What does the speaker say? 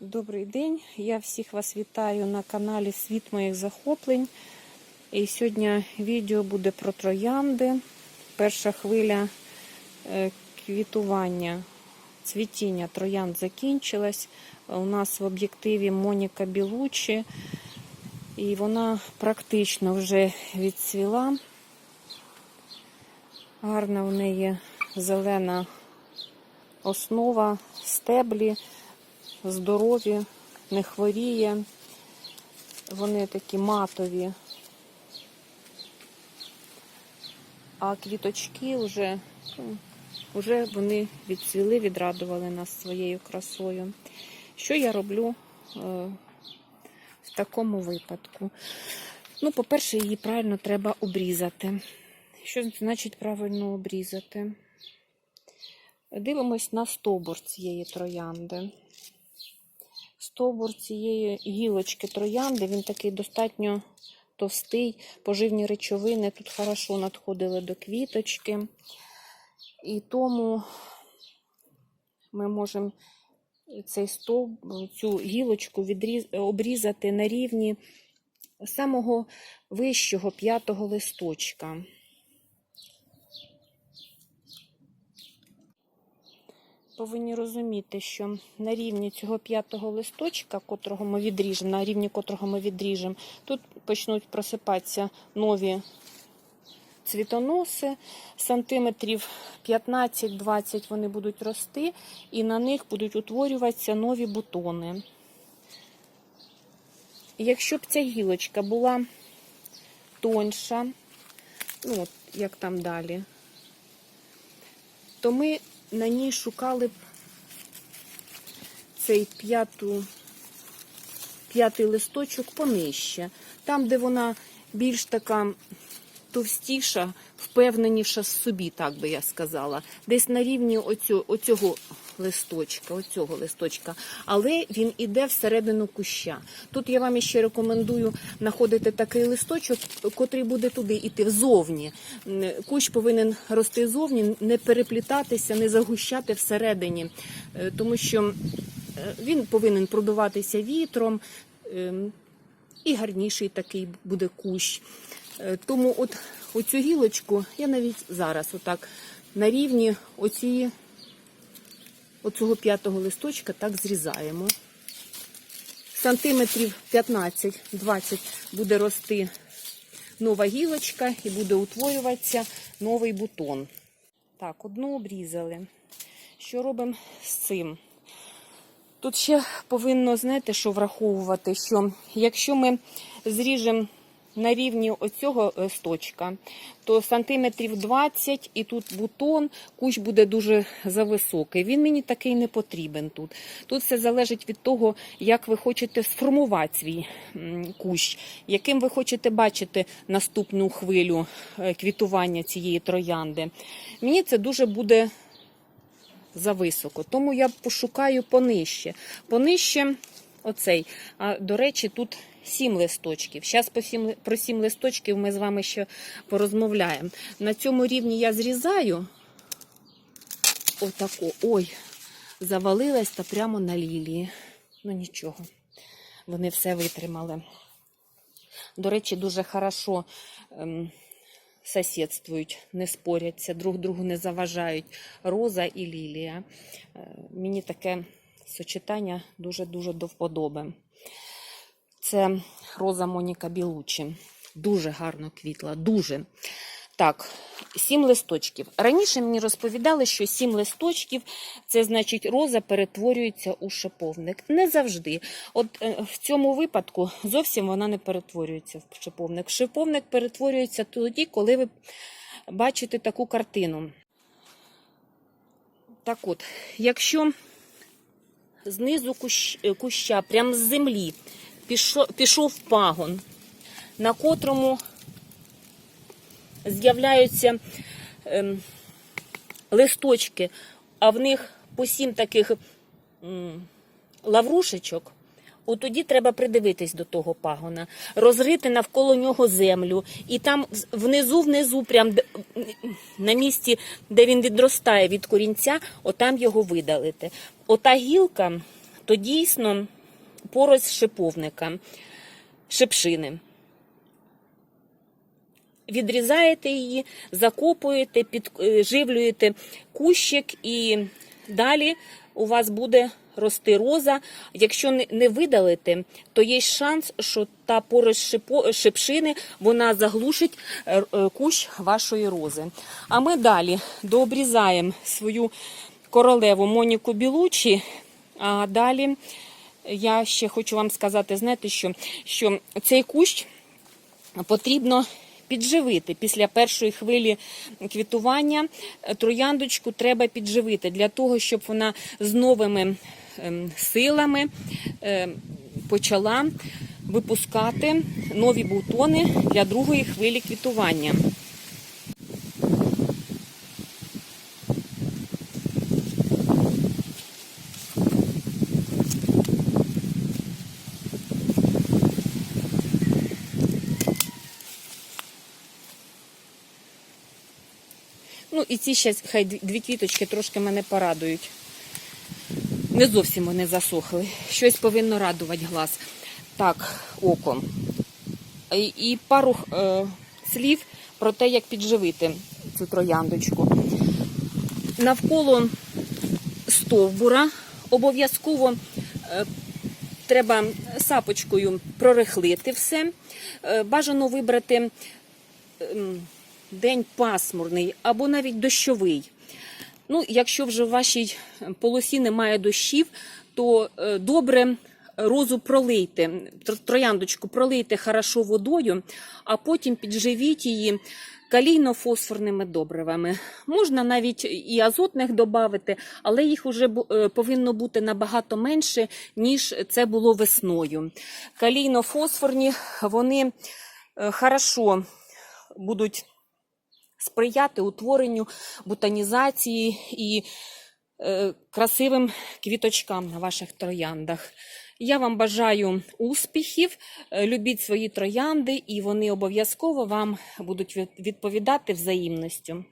Добрий день, я всіх вас вітаю на каналі Світ моїх захоплень. І сьогодні відео буде про троянди. Перша хвиля е, квітування, цвітіння троянд закінчилась. У нас в об'єктиві Моніка Білучі, і вона практично вже відцвіла. Гарна в неї зелена основа, стеблі здорові, не хворіє. Вони такі матові. А квіточки вже, вже вони відцвіли, відрадували нас своєю красою. Що я роблю е, в такому випадку? Ну, по-перше, її правильно треба обрізати. Що значить правильно обрізати? Дивимось на стовбур цієї троянди стовбур цієї гілочки троянди, він такий достатньо товстий, поживні речовини тут хорошо надходили до квіточки. І тому ми можемо цей стовбур, цю гілочку відріз... обрізати на рівні самого вищого п'ятого листочка. Повинні розуміти, що на рівні цього п'ятого листочка, котрого ми відріжемо, на рівні котрого ми відріжемо, тут почнуть просипатися нові цвітоноси, сантиметрів 15-20 вони будуть рости, і на них будуть утворюватися нові бутони. Якщо б ця гілочка була тоньша, ну от як там далі, то ми на ній шукали б цей п'яту, п'ятий листочок понижче. Там, де вона більш така товстіша, впевненіша в собі, так би я сказала. Десь на рівні оцю, оцього листочка, оцього листочка, але він іде всередину куща. Тут я вам ще рекомендую знаходити такий листочок, котрий буде туди йти взовні. Кущ повинен рости зовні, не переплітатися, не загущати всередині, е, тому що е, він повинен продуватися вітром. ем, І гарніший такий буде кущ. Е, Тому от оцю гілочку я навіть зараз отак на рівні оцієї оцього п'ятого листочка так зрізаємо. Сантиметрів 15-20 буде рости нова гілочка і буде утворюватися новий бутон. Так, одну обрізали. Що робимо з цим? Тут ще повинно, знаєте, що враховувати, що якщо ми зріжемо на рівні оцього листочка, то сантиметрів 20 і тут бутон, кущ буде дуже зависокий. Він мені такий не потрібен тут. Тут все залежить від того, як ви хочете сформувати свій кущ, яким ви хочете бачити наступну хвилю е, квітування цієї троянди. Мені це дуже буде зависоко, тому я пошукаю понижче. Понижче оцей. А, до речі, тут сім листочків. Зараз про сім листочків ми з вами ще порозмовляємо. На цьому рівні я зрізаю отако. Ой, завалилась та прямо на лілії. Ну нічого, вони все витримали. До речі, дуже хорошо ем, сусідствують, не споряться, друг другу не заважають. Роза і лілія. Е, Мені таке сочетання дуже-дуже до вподоби. Це роза Моніка Білучі. Дуже гарно квітла, дуже. Так, сім листочків. Раніше мені розповідали, що сім листочків це значить роза перетворюється у шиповник. Не завжди. От е, в цьому випадку зовсім вона не перетворюється в шиповник. Шиповник перетворюється тоді, коли ви бачите таку картину. Так от, якщо знизу кущ, куща, прямо з землі, пішов, пагон, на котрому з'являються ем, листочки, а в них по сім таких лаврушечок. От тоді треба придивитись до того пагона, розрити навколо нього землю, і там внизу, внизу, прям на місці, де він відростає від корінця, отам його видалити. Ота гілка то дійсно порость шиповника, шипшини. Відрізаєте її, закопуєте, підживлюєте кущик і далі у вас буде рости роза. Якщо не- видалити, то є шанс, що та порость шипшини вона заглушить е, е, кущ вашої рози. А ми далі дообрізаємо свою королеву Моніку Білучі, а далі я ще хочу вам сказати, знаєте, що, що цей кущ потрібно підживити. Після першої хвилі квітування е, трояндочку треба підживити для того, щоб вона з новими ем, силами ем, почала випускати нові бутони для другої хвилі квітування. І ці ще хай дві- квіточки трошки мене порадують. Не зовсім вони засохли. Щось повинно радувати глаз. Так, око. І, пару е, слів про те, як підживити цю трояндочку. Навколо стовбура обов'язково е, треба сапочкою прорихлити все. Е, бажано вибрати ем, день пасмурний або навіть дощовий. Ну, якщо вже в вашій полосі немає дощів, то е, добре розу пролийте, тр- трояндочку пролийте хорошо водою, а потім підживіть її калійно-фосфорними добривами. Можна навіть і азотних додати, але їх вже е, повинно бути набагато менше, ніж це було весною. Калійно-фосфорні вони е, хорошо будуть сприяти утворенню бутанізації і е, красивим квіточкам на ваших трояндах. Я вам бажаю успіхів, е, любіть свої троянди, і вони обов'язково вам будуть відповідати взаємністю.